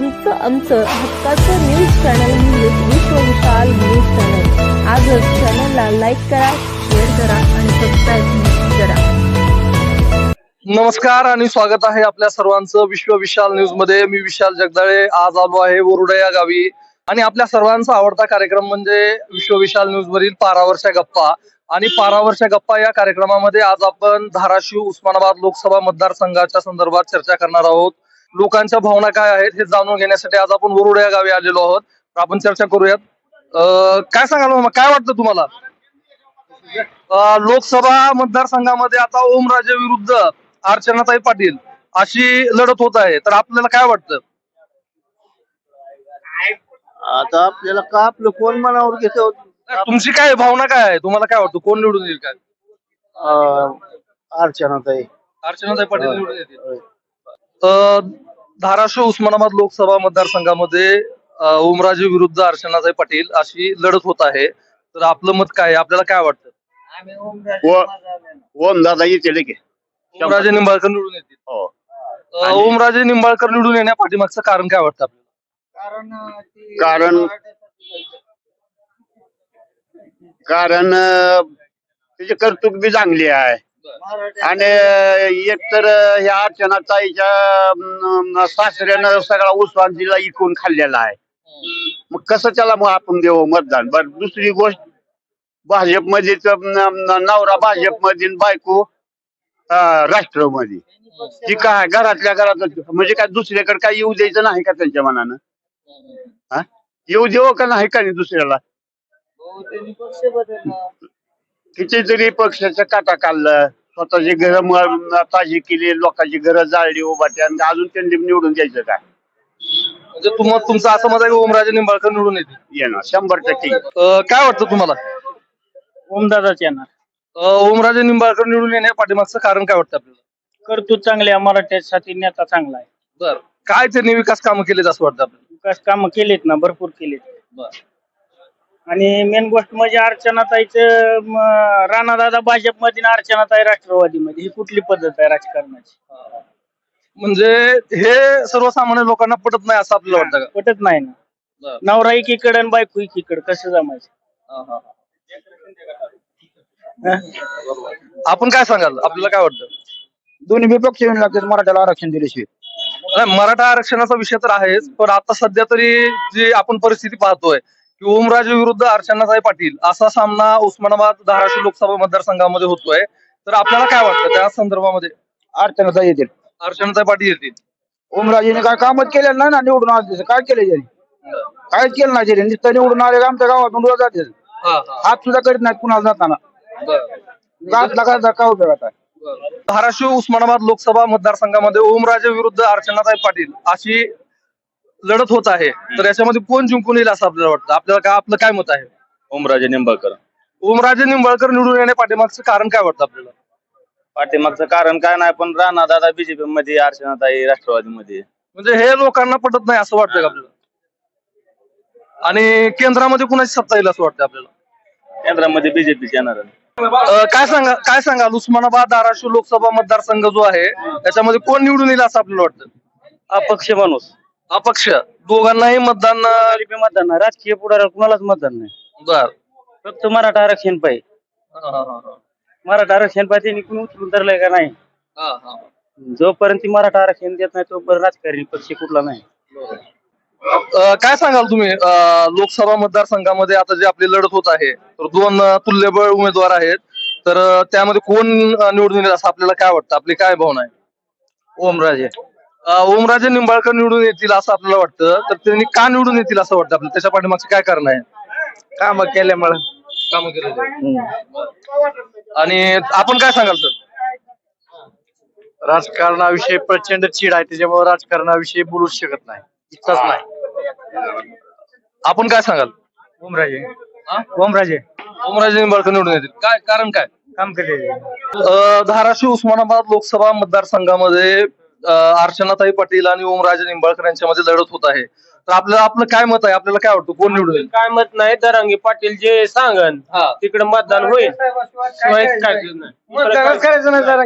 तुमचं आमचं हक्काचं न्यूज चॅनल म्हणजेच विश्व विशाल न्यूज चॅनल आजच चॅनलला लाईक करा शेअर करा आणि सबस्क्राईब करा. नमस्कार आणि स्वागत आहे आपल्या सर्वांचं विश्व विशाल न्यूजमध्ये. मी विशाल जगदाळे आज आलो आहे वरुडा या गावी. आणि आपल्या सर्वांचा आवडता कार्यक्रम म्हणजे विश्व विशाल न्यूज वरील पारावरच्या गप्पा. आणि पारावरच्या गप्पा या कार्यक्रमामध्ये आज आपण धाराशिव उस्मानाबाद लोकसभा मतदारसंघाच्या संदर्भात चर्चा करणार आहोत. लोकांच्या भावना काय आहेत हे जाणून घेण्यासाठी आज आपण वरुडा या गावी आलेलो आहोत. आपण चर्चा करूयात. काय सांगाल मामा? काय वाटतं तुम्हाला? लोकसभा मतदारसंघामध्ये आता ओमराजे विरुद्ध अर्चनाताई पाटील अशी लढत होत आहे. तर आपल्याला काय वाटतं? आता आपल्याला का आपलं कोण मनावर घेतो? तुमची काय भावना काय आहे? तुम्हाला काय वाटतं? कोण निवडून येईल काय? अर्चनाताई. अर्चनाताई पाटील निवडून येतील. धाराशिव उस्मानाबाद लोकसभा मतदारसंघामध्ये ओमराजे विरुद्ध अर्चनाताई पाटील अशी लढत होत आहे. तर आपलं मत काय आहे? आपल्याला काय वाटतं? ओम दादा येतील की. ओमराजे निंबाळकर निवडून येतील. हो. ओमराजे निंबाळकर निवडून येण्या पाठीमागचं कारण काय वाटतं आपल्याला? कारण कारण तिची कर्तुक बी चांगली आहे. आणि एक तर ह्या अर्चनाताईच्या अं, सासऱ्यानं सगळा उस्मान तिला इकून खाल्लेला आहे. मग कसं त्याला मग आपण देऊ मतदान? बर दुसरी गोष्ट भाजपमध्ये तर, न- नवरा भाजपमध्ये आणि बायको राष्ट्रमध्ये. ती काय घरातल्या घरातच म्हणजे काय दुसऱ्याकडे काय येऊ द्यायचं नाही का त्यांच्या मनानं? हा? येऊ देऊ का नाही का नाही दुसऱ्याला? कितीतरी पक्षाचं काटा काढलं. स्वतःची घर ताजी केली लोकांची घरं जाळली उभाटी आणि अजून त्यांनी निवडून द्यायचं काय? म्हणजे तुम तुमचं असं मत आहे की ओमराजे निंबाळकर निवडून येतील? येणार शंभर टक्के अं, काय वाटतं तुम्हाला? ओमदादाच येणार. अं, ओमराजे निंबाळकर निवडून येण्या पाठीमागचं कारण काय वाटतं आपल्याला? कर्तृत्व चांगले आहे मराठ्यासाठी नेता चांगला आहे. बर. काय त्यांनी विकास कामं केलेत असं वाटतं आपल्याला? विकास कामं केलेत ना भरपूर केलेत. बर. आणि मेन गोष्ट म्हणजे अर्चनाताईचं राणादादा भाजपमध्ये आणि अर्चनाताई राष्ट्रवादीमध्ये ही कुठली पद्धत आहे राजकारणाची म्हणजे हे सर्वसामान्य लोकांना पटत नाही असं आपल्याला वाटतं का पटत नाही ना बर. नवरा एकीकडे आणि बायको एकीकडे कसं जमायचं हा, हा, हा? हा. आपण काय सांगाल आपल्याला काय वाटतं दोन्ही विपक्ष येऊन लागतात मराठ्याला आरक्षण दिल्याशिवाय नाही, मराठा आरक्षणाचा विषय तर आहेच पण आता सध्या तरी जी आपण परिस्थिती पाहतोय की ओमराजे विरुद्ध अर्चनाताई पाटील असा सामना उस्मानाबाद धाराशिव लोकसभा मतदारसंघामध्ये होतोय. तर आपल्याला काय वाटतं त्या संदर्भामध्ये? अर्चनाताई येतील. अर्चनाताई पाटील येतील. ओमराजेने काय कामच केलेलं नाही ना निवडून आले. काय केलं त्यांनी काहीच केलं नाही त्यांनी नुसतं निवडून आले का आमच्या गावातून रोज जाते. हात सुद्धा करीत नाहीत कुणाला जाताना. काय काय धाराशिव उस्मानाबाद लोकसभा मतदारसंघामध्ये ओमराजे विरुद्ध अर्चनाताई पाटील अशी लढत होत आहे. तर याच्यामध्ये कोण जिंकून येईल असं आपल्याला वाटतं? आपल्याला काय आपलं काय मत आहे? ओमराजे निंबाळकर. ओमराजे निंबाळकर निवडून येण्या पाठीमागचं कारण काय वाटतं आपल्याला? पाठीमागचं कारण काय नाही पण राणा दादा बीजेपी मध्ये अर्चनाताई राष्ट्रवादीमध्ये. म्हणजे हे लोकांना पटत नाही असं वाटतं का आपल्याला? आणि केंद्रामध्ये कुणाची सत्ता येईल असं वाटतं आपल्याला? केंद्रामध्ये बीजेपी येणार अं, काय सांगा काय सांगाल? उस्मानाबाद धाराशिव लोकसभा मतदारसंघ जो आहे त्याच्यामध्ये कोण निवडून येईल असं आपल्याला वाटतं? अपक्ष माणूस. अपक्ष? दोघांनाही मतदान बी मतदान नाही. राजकीय पुढाऱ्याला कुणालाच मतदान नाही. बर. फक्त मराठा आरक्षण पाहिजे. हा, हा, हा, मराठा आरक्षण पाहिजे त्यांनी कुणी उचलून धरलंय का नाही? हा, हा. जोपर्यंत ती मराठा आरक्षण देत नाही तोपर्यंत राजकारणी पक्ष कुठला नाही. अं, काय सांगाल तुम्ही? अं, लोकसभा मतदारसंघामध्ये आता जी आपली लढत होत आहे तर दोन अं, तुल्यबळ उमेदवार आहेत. तर अं, त्यामध्ये कोण अं, निवडून येईल असं आपल्याला काय वाटतं? आपली काय भावना आहे? ओमराजे. ओमराजे निंबाळकर निवडून येतील असं आपल्याला वाटतं. तर त्यांनी का निवडून येतील असं वाटतं आपल्याला? त्याच्या पाठीमागचं काय कारण आहे? काम केल्यामुळे. कामं केलेली आणि आपण काय सांगाल सर? राजकारणाविषयी प्रचंड चीड आहे. त्याच्यामुळे राजकारणाविषयी बोलूच शकत नाही. इच्छाच नाही. आपण काय सांगाल? ओमराजे? ओमराजे. ओमराजे निंबाळकर निवडून येतील. काय कारण काय? काम केलेले. अ, धाराशिव उस्मानाबाद लोकसभा मतदारसंघामध्ये अर्चनाताई पाटील आणि ओमराजे निंबाळकर यांच्यामध्ये लढत होत आहे. तर आपल्याला आपलं काय मत आहे? आपल्याला काय वाटतं? कोण निवडून येईल? काय मत नाही दरांगी पाटील जे सांगन हा. तिकडे मतदान होईल. शिवाय काय नाही. करायचं नाही जरा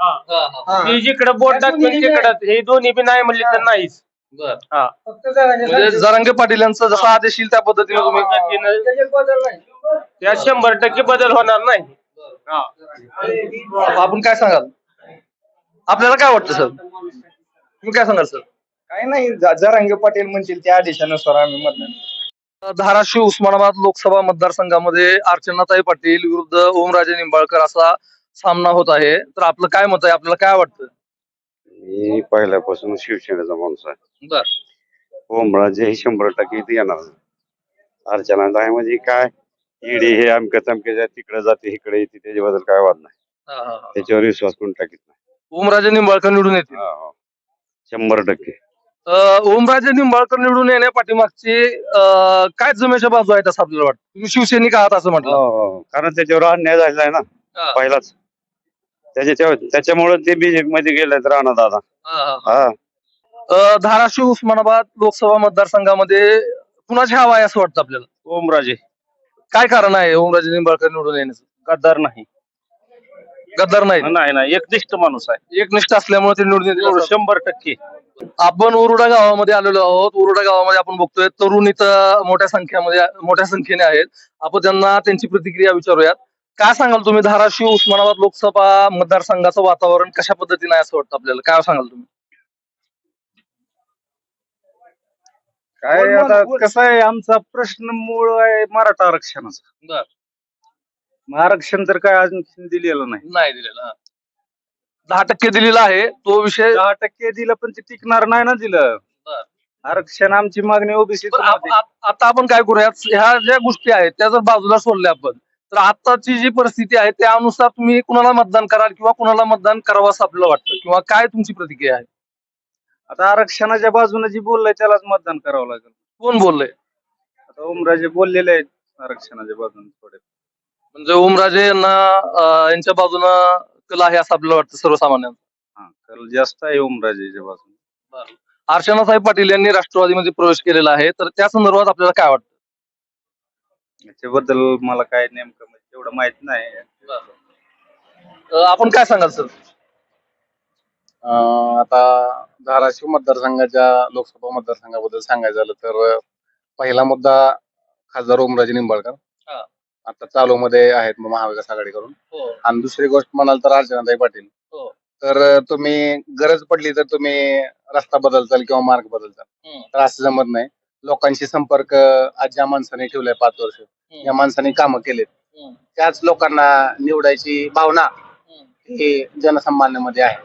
हा. ती जिकडे बोट दाखवेल तिकडं हे दोन्ही बी नाही म्हणले तर नाहीच. हा. म्हणजे जरांगे पाटील यांचा जसा आदेश येईल त्या पद्धतीने तुम्ही त्या शंभर टक्के बदल होणार नाही. आपण काय सांगाल? आपल्याला काय वाटतं सर? तुम्ही काय सांगाल सर? काही नाही जरांगे पाटील म्हणतील त्या आदेशानुसार आम्ही मतदान धाराशिव उस्मानाबाद लोकसभा मतदारसंघामध्ये अर्चनाताई पाटील विरुद्ध ओमराजे निंबाळकर असा सामना होत आहे. तर आपलं काय मत आहे? आपल्याला काय वाटतं? मी पहिल्यापासून शिवसेनेचा माणूस आहे. बर. ओमराजे हे शंभर टक्के इथे येणार अर्चना आहे म्हणजे काय? ईडी हे अमक्या तमक्याच्या तिकडे जाते इकडे येते त्याच्याबद्दल काय वाद नाही. हा, हा, हा. त्याच्यावर विश्वास कोण टाकीत नाही. ओमराजे निंबाळकर निवडून येतील. शंभर टक्के. अं, ओमराजे निंबाळकर निवडून येण्या पाठीमागची अं, काय जमेच्या बाजू आहेत असं आपल्याला वाटतं? तुम्ही शिवसैनिक आहात असं म्हटलं. हो, हो. कारण त्याच्यावर अन्याय झालेला आहे ना. पहिलाच. त्याच्या त्याच्यामुळे ते बीजेपी मध्ये गेले राणा दादा. हा, अं, धाराशिव उस्मानाबाद लोकसभा मतदारसंघामध्ये कुणाची हवा आहे असं वाटतं आपल्याला? ओमराजे. काय कारण आहे ओमराजे निंबाळकर निवडून येण्याचं? गद्दार नाही. गद्दार नाही. नाही नाही एकनिष्ठ माणूस आहे. एकनिष्ठ असल्यामुळे ते निवडून येतील. शंभर टक्के. आपण उरुडा गावामध्ये आलेलो आहोत. उरुडा गावामध्ये आपण बघतोय तरुण इथं मोठ्या संख्यामध्ये मोठ्या संख्येने आहेत. आपण त्यांना त्यांची प्रतिक्रिया विचारूयात. काय सांगाल तुम्ही? धाराशिव उस्मानाबाद लोकसभा मतदारसंघाचं वातावरण कशा पद्धतीने आहे असं वाटतं आपल्याला? काय सांगाल तुम्ही? काय आता कसं आहे? आमचा प्रश्न मूळ आहे मराठा आरक्षणाचा. बर. मग आरक्षण तर काय अजून दिलेलं नाही. नाही दिलेला. दहा टक्के दिलेला आहे तो विषय दहा टक्के दिलं पण ते टिकणार नाही ना दिलं. बर. आरक्षण आमची मागणी ओबीसी पण आप- आप- आता आपण काय करूयात ह्या ज्या गोष्टी आहेत त्या जर बाजूला सोडल्या आपण तर आताची जी परिस्थिती आहे त्यानुसार तुम्ही कुणाला मतदान कराल किंवा कुणाला मतदान करावं असं आपल्याला वाटतं? किंवा काय तुमची प्रतिक्रिया आहे? आता आरक्षणाच्या बाजूने जी बोललंय त्यालाच मतदान करावं लागेल. कोण बोललंय? आता ओमराजे बोललेले आहेत आरक्षणाच्या बाजूने थोडे. म्हणजे ओमराजे यांना अं, यांच्या बाजूनं कल आहे असं आपल्याला वाटतं सर्वसामान्यांना हा कल जास्त आहे ओमराजेच्या बाजूने. अर्चनासाहेब पाटील यांनी राष्ट्रवादीमध्ये प्रवेश केलेला आहे तर त्या संदर्भात आपल्याला काय वाटतं? याच्याबद्दल मला काय नेमकं म्हणजे तेवढं माहीत नाही. अं, आपण काय सांगाल सर? अं, आता धाराशिव मतदारसंघाच्या लोकसभा मतदारसंघाबद्दल सांगायचं झालं तर अं, पहिला मुद्दा खासदार ओमराजे निंबाळकर. आता चालू मध्ये आहेत मग महाविकास आघाडीकडून. आणि दुसरी गोष्ट म्हणाल तर अर्चनाताई पाटील. हो. तर तुम्ही गरज पडली तर तुम्ही रस्ता बदलचाल किंवा मार्ग बदलचाल हम्म. तर असं जमत नाही. लोकांशी संपर्क आज ज्या माणसाने ठेवलाय पाच वर्ष या माणसाने कामं केलेत. हम्म. त्याच लोकांना निवडायची भावना ही जनसामान्यामध्ये आहे.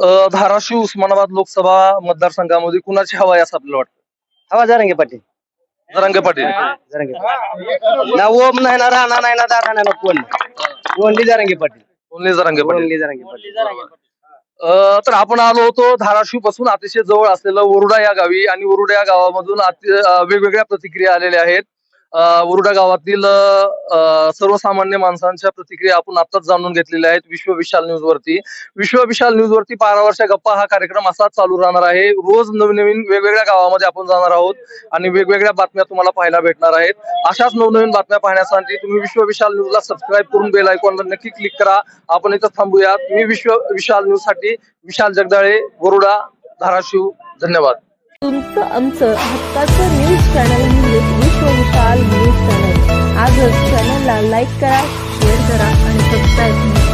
अं, धाराशिव उस्मानाबाद लोकसभा मतदारसंघामध्ये कुणाची हवा आहे असं आपल्याला वाटतं? हवा जरांगे पाटील. जरांगे पाटील. ना ओम नाही ना राणा नाही ना दादा नाही ना कोण? Only Jarange Patil. Only Jarange Patil. Only Jarange Patil. अं, तर आपण आलो होतो धाराशिवपासून अतिशय जवळ असलेलं वरुडा या गावी आणि वरुडा या गावामधून अति- अं, वेगवेगळ्या प्रतिक्रिया आलेल्या आहेत. अं, वरुडा गावातील सर्वसामान्य माणसांच्या प्रतिक्रिया आपण आताच जाणून घेतलेल्या आहेत विश्व विशाल न्यूज वरती. विश्व विशाल न्यूज वरती पारावरच्या गप्पा हा कार्यक्रम असाच चालू राहणार आहे. रोज नवीन नवीन वेगवेगळ्या गावामध्ये आपण जाणार आहोत आणि वेगवेगळ्या बातम्या तुम्हाला पाहायला भेटणार आहेत. अशाच नवनवीन बातम्या पाहण्यासाठी तुम्ही विश्व विशाल न्यूजला सबस्क्राईब करून बेल आयकॉनला नक्की क्लिक करा. आपण इथं थांबूयात. मी विश्व विशाल न्यूजसाठी विशाल जगदाळे वरुडा धाराशिव. धन्यवाद. तुमचं आमचं हक्काचं न्यूज चॅनल म्हणजेच विशाल न्यूज चॅनल आजच चॅनलला लाईक करा शेअर करा आणि सबस्क्राईब करा